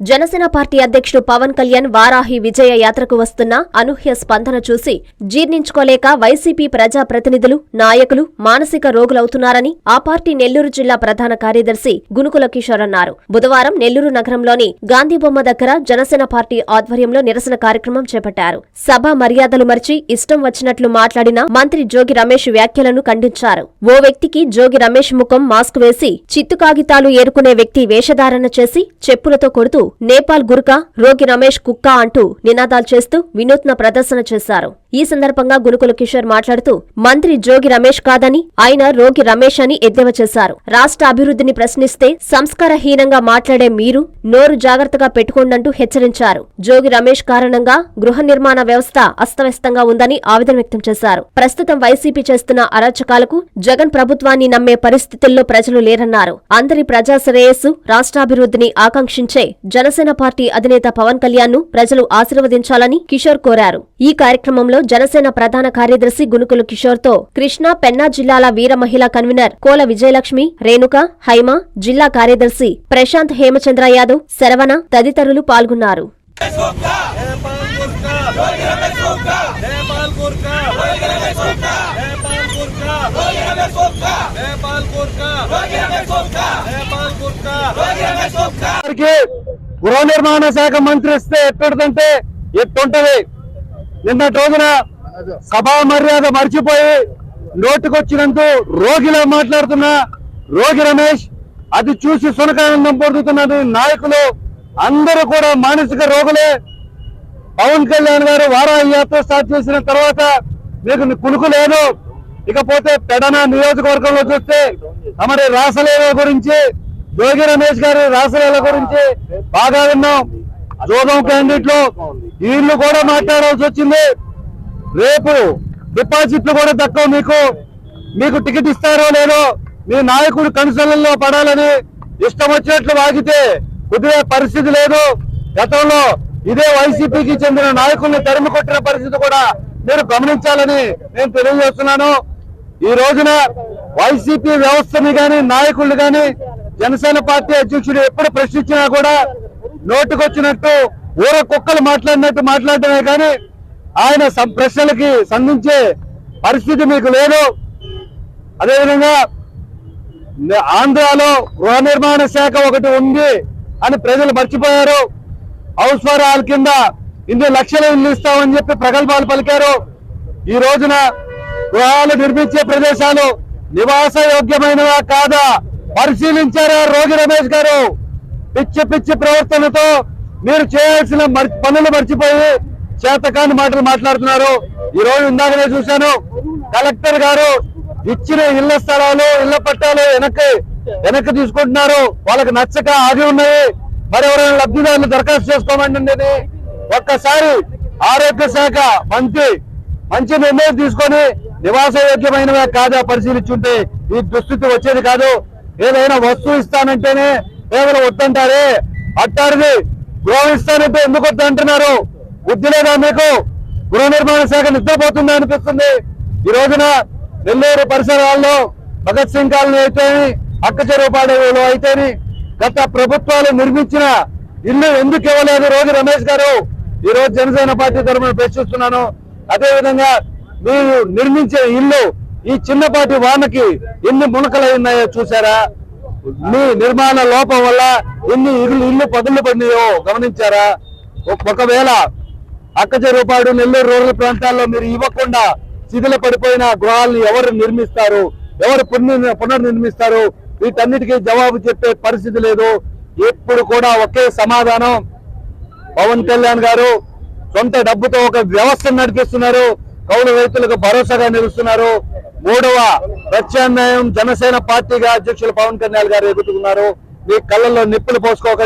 Janasena party అధ్యక్షుడు పవన్ కళ్యాణ్ వారాహి విజయ యాత్రకు వస్తున్న అనూహ్య స్పందన చూసి జీర్ణించుకోలేక వైసీపీ ప్రజా ప్రతినిధులు నాయకులు మానసిక రోగులవుతున్నారని ఆ పార్టీ నెల్లూరు జిల్లా ప్రధాన కార్యదర్శి గునుకుల కిషోర్ అన్నారు. బుధవారం నెల్లూరు నగరంలోని గాంధీబొమ్మ దగ్గర జనసేన పార్టీ ఆధ్వర్యంలో నిరసన కార్యక్రమం చేపట్టారు. సభ మర్యాదలు మరిచి ఇష్టం వచ్చినట్లు మాట్లాడిన మంత్రి జోగి రమేష్ వ్యాఖ్యలను ఖండించారు. ఓ వ్యక్తికి జోగి రమేష్ ముఖం మాస్క్ వేసి చిత్తు కాగితాలు ఏరుకునే వ్యక్తి వేషధారణ చేసి చెప్పులతో కొడుతూ నేపాల్ గుర్కా రోగి రమేష్ కుక్క అంటూ నినాదాలు చేస్తూ వినూత్న ప్రదర్శన చేశారు. ఈ సందర్భంగా గునుకుల కిషోర్ మాట్లాడుతూ మంత్రి జోగి రమేష్ కాదని ఆయన రోగి రమేష్ అని ఎద్దేవా చేశారు. రాష్ట్ర అభివృద్ధిని ప్రశ్నిస్తే సంస్కారహీనంగా మాట్లాడే మీరు నోరు జాగ్రత్తగా పెట్టుకోండంటూ హెచ్చరించారు. జోగి రమేష్ కారణంగా గృహ నిర్మాణ వ్యవస్థ అస్తవ్యస్తంగా ఉందని ఆవేదన వ్యక్తం చేశారు. ప్రస్తుతం వైసీపీ చేస్తున్న అరాచకాలకు జగన్ ప్రభుత్వాన్ని నమ్మే పరిస్థితుల్లో ప్రజలు లేరన్నారు. అందరి ప్రజా శ్రేయస్సు రాష్ట్రాభివృద్ధిని ఆకాంక్షించే జనసేన పార్టీ అధినేత పవన్ కళ్యాణ్ను ప్రజలు ఆశీర్వదించాలని కిషోర్ కోరారు. ఈ కార్యక్రమంలో జనసేన ప్రధాన కార్యదర్శి గునుకులు కిషోర్తో కృష్ణా పెన్నా జిల్లాల వీర మహిళా కన్వీనర్ కోల విజయలక్ష్మి రేణుక హైమ జిల్లా కార్యదర్శి ప్రశాంత్ హేమచంద్ర యాదవ్ శరవణ తదితరులు పాల్గొన్నారు. గృహ నిర్మాణ శాఖ మంత్రి ఇస్తే ఎట్టుంటది? నిన్నటి రోజున సభా మర్యాద మర్చిపోయి నోటికొచ్చినందు రోగిలా మాట్లాడుతున్న రోగి రమేష్ అది చూసి సునకానందం పొందుతున్నది నాయకులు అందరూ కూడా మానసిక రోగులే. పవన్ కళ్యాణ్ గారు వారాహి యాత్ర స్టార్ట్ చేసిన తర్వాత మీకు కునుకు లేదు. ఇకపోతే పెడన నియోజకవర్గంలో చూస్తే మరి రాసలీల గురించి జోగి రమేష్ గారి రాసలీల గురించి బాగా విన్నాం. జోదం క్యాండిడేట్లో వీళ్ళు కూడా మాట్లాడాల్సి వచ్చింది. రేపు డిపాజిట్లు కూడా తక్కువ మీకు. మీకు టికెట్ ఇస్తారో లేదో మీ నాయకుడు కనుసలలో పడాలని ఇష్టం వచ్చినట్లు వాగితే కుదిరే పరిస్థితి లేదు. గతంలో ఇదే వైసీపీకి చెందిన నాయకుల్ని తరిమి కొట్టిన పరిస్థితి కూడా మీరు గమనించాలని నేను తెలియజేస్తున్నాను. ఈ రోజున వైసీపీ వ్యవస్థని గాని నాయకుల్ని గాని జనసేన పార్టీ అధ్యక్షుడు ఎప్పుడు ప్రశ్నించినా కూడా నోటుకొచ్చినట్టు ఊర కుక్కలు మాట్లాడినట్టు మాట్లాడటమే కానీ ఆయన ప్రశ్నలకి సంధించే పరిస్థితి మీకు లేదు. అదేవిధంగా ఆంధ్రాలో గృహ నిర్మాణ శాఖ ఒకటి ఉంది అని ప్రజలు మర్చిపోయారు. హౌస్ ఫర్ ఆల్ కింద ఇన్ని లక్షలు ఇల్లు ఇస్తామని చెప్పి ప్రగల్భాలు పలికారు. ఈ రోజున గృహాలు నిర్మించే ప్రదేశాలు నివాస యోగ్యమైనవా కాదా? పరిశీలించారా రోగి రమేష్ గారు? పిచ్చి పిచ్చి ప్రవర్తనతో మీరు చేయాల్సిన పనులు మర్చిపోయి చేతకాని మాటలు మాట్లాడుతున్నారు. ఈ రోజు ఇందాకనే చూశాను. కలెక్టర్ గారు ఇచ్చిన ఇళ్ళ స్థలాలు ఇళ్ళ పట్టాలు వెనక్కి వెనక్కి తీసుకుంటున్నారు. వాళ్ళకి నచ్చక ఆగి ఉన్నాయి. మరి ఎవరైనా లబ్ధిదారులు దరఖాస్తు చేసుకోమండి ఒక్కసారి ఆరోగ్య శాఖ మంత్రి మంచి నిర్ణయం తీసుకొని నివాసయోగ్యమైనవే కాదా పరిశీలించుంటే ఈ దుస్థితి వచ్చేది కాదు. ఏదైనా వస్తువు ఇస్తానంటేనే కేవలం వద్దంటారే. అట్టారిది గృహం ఇస్తానంటే ఎందుకు వద్దంటున్నారు బుద్ధి లేదా మీకు? గృహ నిర్మాణ శాఖ నిద్రపోతుందా అనిపిస్తుంది? ఈ రోజున నెల్లూరు పరిసరాల్లో భగత్ సింగ్ కాలనీ అయితేని అక్క చెరువుపాడులో అయితేని గత ప్రభుత్వాలు నిర్మించిన ఇల్లు ఎందుకు ఇవ్వలేదు? రోజు రమేష్ గారు ఈ రోజు జనసేన పార్టీ తరఫున ప్రశ్నిస్తున్నాను అదేవిధంగా మీరు నిర్మించే ఇల్లు ఈ చిన్నపాటి వానకి ఎన్ని మునకలై ఉన్నాయో చూసారా మీ నిర్మాణ లోపం వల్ల ఇన్ని ఇల్లు ఇల్లు పదులు పడినాయో గమనించారా? ఒక- ఒకవేళ అక్కచెరుపాడు నెల్లూరు రూరల్ ప్రాంతాల్లో మీరు ఇవ్వకుండా శిథిల పడిపోయిన గృహాలను ఎవరు నిర్మిస్తారు? ఎవరు పునర్ పునర్నిర్మిస్తారు? వీటన్నిటికీ జవాబు చెప్పే పరిస్థితి లేదు. ఎప్పుడు కూడా ఒకే సమాధానం. పవన్ కళ్యాణ్ గారు సొంత డబ్బుతో ఒక వ్యవస్థను నడిపిస్తున్నారు. కౌలు రైతులకు భరోసాగా నిలుస్తున్నారు. మూడవ ప్రత్యామ్నాయం జనసేన పార్టీగా అధ్యక్షులు పవన్ కళ్యాణ్ గారు ఎదుగుతున్నారు. మీ కళ్ళల్లో నిప్పులు పోసుకోకండి.